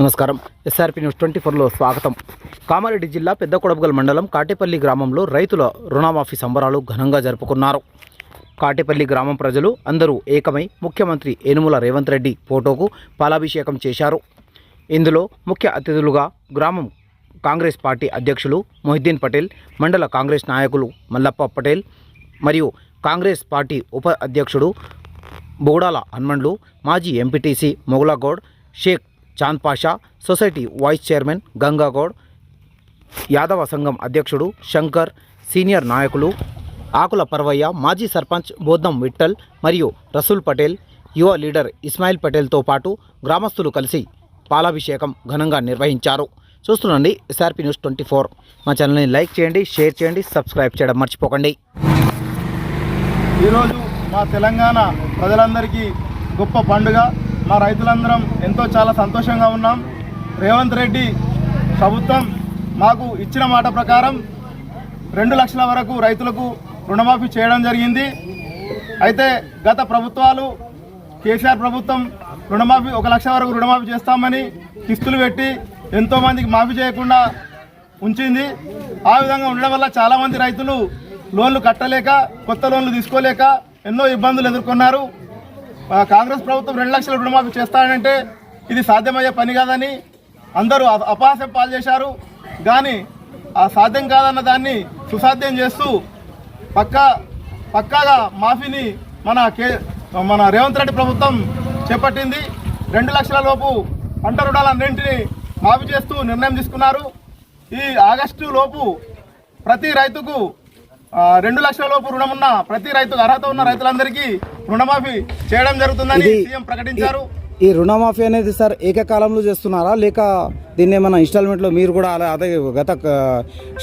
నమస్కారం. SRP news twenty ఫోర్లో స్వాగతం. కామారెడ్డి జిల్లా పెద్ద కొడబగల్ మండలం కాటేపల్లి గ్రామంలో రైతుల రుణమాఫీ సంబరాలు ఘనంగా జరుపుకున్నారు. కాటేపల్లి గ్రామం ప్రజలు అందరూ ఏకమై ముఖ్యమంత్రి ఏనుముల రేవంత్ రెడ్డి ఫోటోకు పాలాభిషేకం చేశారు. ఇందులో ముఖ్య అతిథులుగా గ్రామం కాంగ్రెస్ పార్టీ అధ్యక్షులు మొహిద్దీన్ పటేల్ మండల కాంగ్రెస్ నాయకులు మల్లప్ప పటేల్ మరియు కాంగ్రెస్ పార్టీ ఉప అధ్యక్షుడు బోడాల హన్మండ్లు మాజీ MPTC Mogulagoud Sheikh Chand Pasha society vice chairman Gangagoud Yadava సంఘం అధ్యక్షుడు శంకర్ సీనియర్ నాయకులు ఆకుల పర్వయ్య మాజీ సర్పంచ్ బోద్దం విఠల్ మరియు రసూల్ పటేల్ యువ లీడర్ ఇస్మాయిల్ పటేల్తో పాటు గ్రామస్తులు కలిసి పాలాభిషేకం ఘనంగా నిర్వహించారు. చూస్తుండండి ఎస్ఆర్పి న్యూస్ ట్వంటీ ఫోర్. మా ఛానల్ని లైక్ చేయండి షేర్ చేయండి సబ్స్క్రైబ్ చేయడం మర్చిపోకండి. ఈరోజు మా తెలంగాణ ప్రజలందరికీ గొప్ప పండుగ. మా రైతులందరం ఎంతో చాలా సంతోషంగా ఉన్నాం. రేవంత్ రెడ్డి ప్రభుత్వం మాకు ఇచ్చిన మాట ప్రకారం రెండు లక్షల వరకు రైతులకు రుణమాఫీ చేయడం జరిగింది. అయితే గత ప్రభుత్వాలు కేసీఆర్ ప్రభుత్వం రుణమాఫీ ఒక లక్ష వరకు రుణమాఫీ చేస్తామని కిస్తులు పెట్టి ఎంతోమందికి మాఫీ చేయకుండా ఉంచింది. ఆ విధంగా ఉండడం వల్ల చాలామంది రైతులు లోన్లు కట్టలేక కొత్త లోన్లు తీసుకోలేక ఎన్నో ఇబ్బందులు ఎదుర్కొన్నారు. కాంగ్రెస్ ప్రభుత్వం రెండు లక్షల రుణమాఫీ చేస్తానంటే ఇది సాధ్యమయ్యే పని కాదని అందరూ అప- అపహాస్యం పాలు చేశారు. కానీ ఆ సాధ్యం కాదన్న దాన్ని సుసాధ్యం చేస్తూ పక్కా పక్కాగా మాఫీని మన కే మన రేవంత్ రెడ్డి ప్రభుత్వం చేపట్టింది. రెండు లక్షల లోపు పంట రుణాలన్నింటినీ మాఫీ చేస్తూ నిర్ణయం తీసుకున్నారు. ఈ ఆగస్టు లోపు ప్రతి రైతుకు రెండు లక్షల లోపు రుణం ఉన్న ప్రతి రైతుకు అర్హత ఉన్న రైతులందరికీ రుణమాఫీ చేయడం జరుగుతుందని సీఎం ప్రకటించారు. ఈ రుణమాఫీ అనేది సార్ ఏకకాలంలో చేస్తున్నారా? లేక దీన్ని ఏమైనా ఇన్స్టాల్మెంట్లో మీరు కూడా అలా అదే గత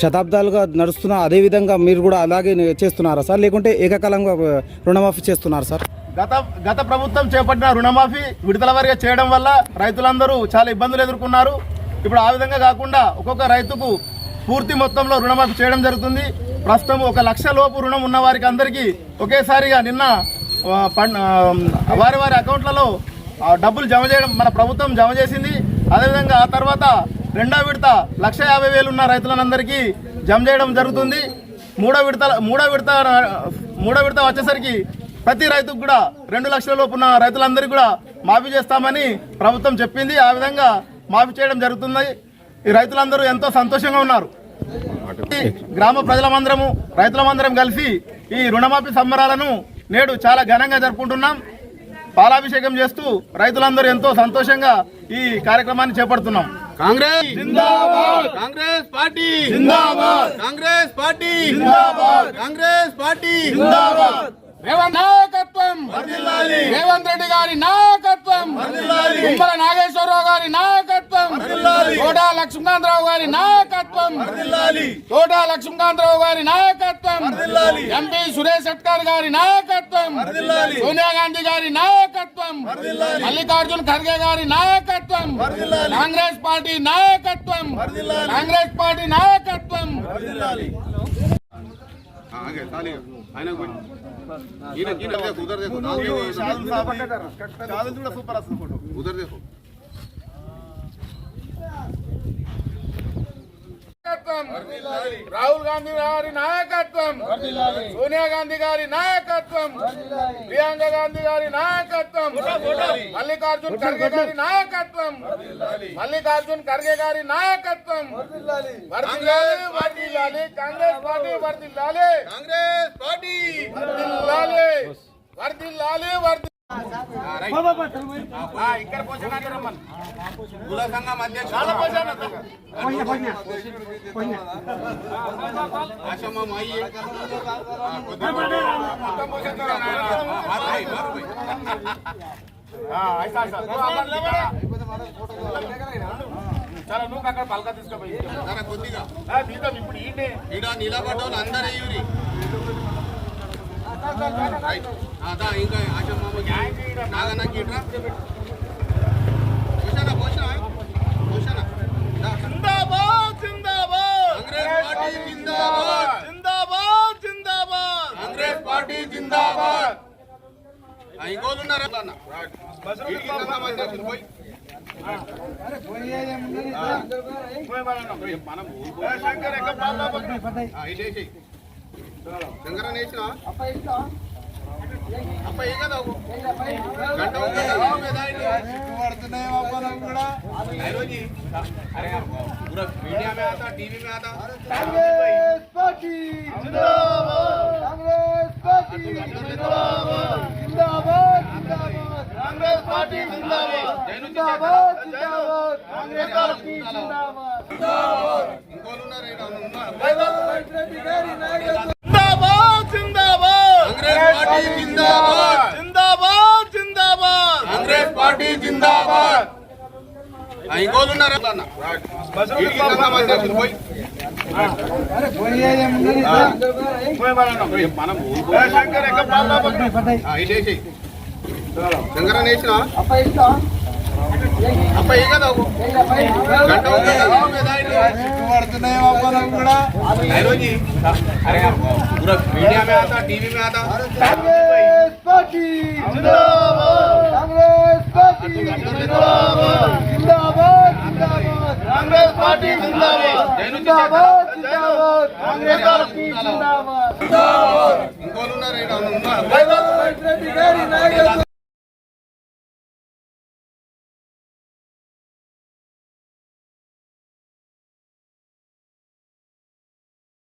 శతాబ్దాలుగా నడుస్తున్న అదే విధంగా మీరు కూడా అలాగే చేస్తున్నారా సార్? లేకుంటే ఏకకాలంగా రుణమాఫీ చేస్తున్నారా సార్? గత గత ప్రభుత్వం చేపట్టిన రుణమాఫీ విడుదల వారిగా చేయడం వల్ల రైతులందరూ చాలా ఇబ్బందులు ఎదుర్కొన్నారు. ఇప్పుడు ఆ విధంగా కాకుండా ఒక్కొక్క రైతుకు పూర్తి మొత్తంలో రుణమాఫీ చేయడం జరుగుతుంది. ప్రస్తుతం ఒక లక్ష లోపు రుణం ఉన్న వారికి అందరికీ ఒకేసారిగా నిన్న వారి వారి అకౌంట్లలో డబ్బులు జమ చేయడం మన ప్రభుత్వం జమ చేసింది. అదేవిధంగా ఆ తర్వాత రెండో విడత లక్ష యాభై వేలు ఉన్న రైతులందరికీ జమ చేయడం జరుగుతుంది. మూడో విడత మూడో విడత మూడో విడత వచ్చేసరికి ప్రతి రైతుకు కూడా రెండు లక్షల లోపు ఉన్న రైతులందరికీ కూడా మాఫీ చేస్తామని ప్రభుత్వం చెప్పింది. ఆ విధంగా మాఫీ చేయడం జరుగుతుంది. ఈ రైతులందరూ ఎంతో సంతోషంగా ఉన్నారు. గ్రామ ప్రజలమందరము రైతులమందరం కలిసి ఈ రుణమాఫీ సంబరాలను నేడు చాలా ఘనంగా జరుపుకుంటున్నాం. పాలాభిషేకం చేస్తూ రైతులందరూ ఎంతో సంతోషంగా ఈ కార్యక్రమాన్ని చేపడుతున్నాం. Congress Congress party! Congress party! Congress party! Revanth నాయకత్వం! రేవంత్ రెడ్డి గారి నాయకత్వం! తుమ్మల నాగేశ్వరరావు గారి నాయకత్వం. తోటా లక్ష్మీకాంతరావు గారి నాయకత్వం. తోటా లక్ష్మీకాంతరావు గారి నాయకత్వం. ఎంపీ సురేష్ షెట్కర్ గారి నాయకత్వం. సోనియా గాంధీ గారి నాయకత్వం. మల్లికార్జున్ ఖర్గే గారి నాయకత్వం. కాంగ్రెస్ పార్టీ నాయకత్వం. కాంగ్రెస్ పార్టీ నాయకత్వం. సూపర్ నాయకత్వం రాహుల్ గాంధీ గారి నాయకత్వం సోనియా గాంధీ గారి నాయకత్వం ప్రియాంక గాంధీ గారి నాయకత్వం మల్లికార్జున్ ఖర్గే గారి నాయకత్వం మల్లికార్జున్ ఖర్గే గారి నాయకత్వం వర్ధిల్లాలి వర్ధిల్లాలి కాంగ్రెస్ పార్టీ వర్ధిల్లాలి కాంగ్రెస్ పార్టీ వర్ధిల్లాలి వర్ధిల్లాలి వర్ధి ఇక్కడ రమ్మని కుల సంఘం చాలా నువ్వు అక్కడ పలక తీసుకోపోయి కొద్దిగా తీద్దాం ఇప్పుడు ఈయనే ఈడ నిలబడ్డ అందరూ ఇంకా ఆశమ్మ శంకర్ ఎక్కడ. శంకరన్ వేసిన वर्तने आपका नाम बड़ा हेलो जी अरे पूरा मीडिया में आता टीवी में आता कांग्रेस पार्टी जिंदाबाद कांग्रेस पार्टी जिंदाबाद जिंदाबाद जिंदाबाद कांग्रेस पार्टी जिंदाबाद जिंदाबाद जिंदाबाद कांग्रेस पार्टी जिंदाबाद జిందాబాద్. జిందాబాద్ జిందాబాద్. కాంగ్రెస్ పార్టీ జిందాబాద్. ఇంకోళ్ళు ఉన్నారు? పోయి. మనం శంకర్ ఎక్కడ శంకరన్ వేసిన అప్ప ఏ కదా గంట ఉంది కదా, మీద ఆయన. పడుతున్నాయి అవ్వడం కూడా रोजी अरे पूरा मीडिया में आता टीवी में आता కాంగ్రెస్ పార్టీ జిందాబాద్ కాంగ్రెస్ పార్టీ జిందాబాద్ జిందాబాద్ జిందాబాద్ కాంగ్రెస్ పార్టీ జిందాబాద్ జిందాబాద్ జిందాబాద్ కాంగ్రెస్ పార్టీ జిందాబాద్ జిందాబాద్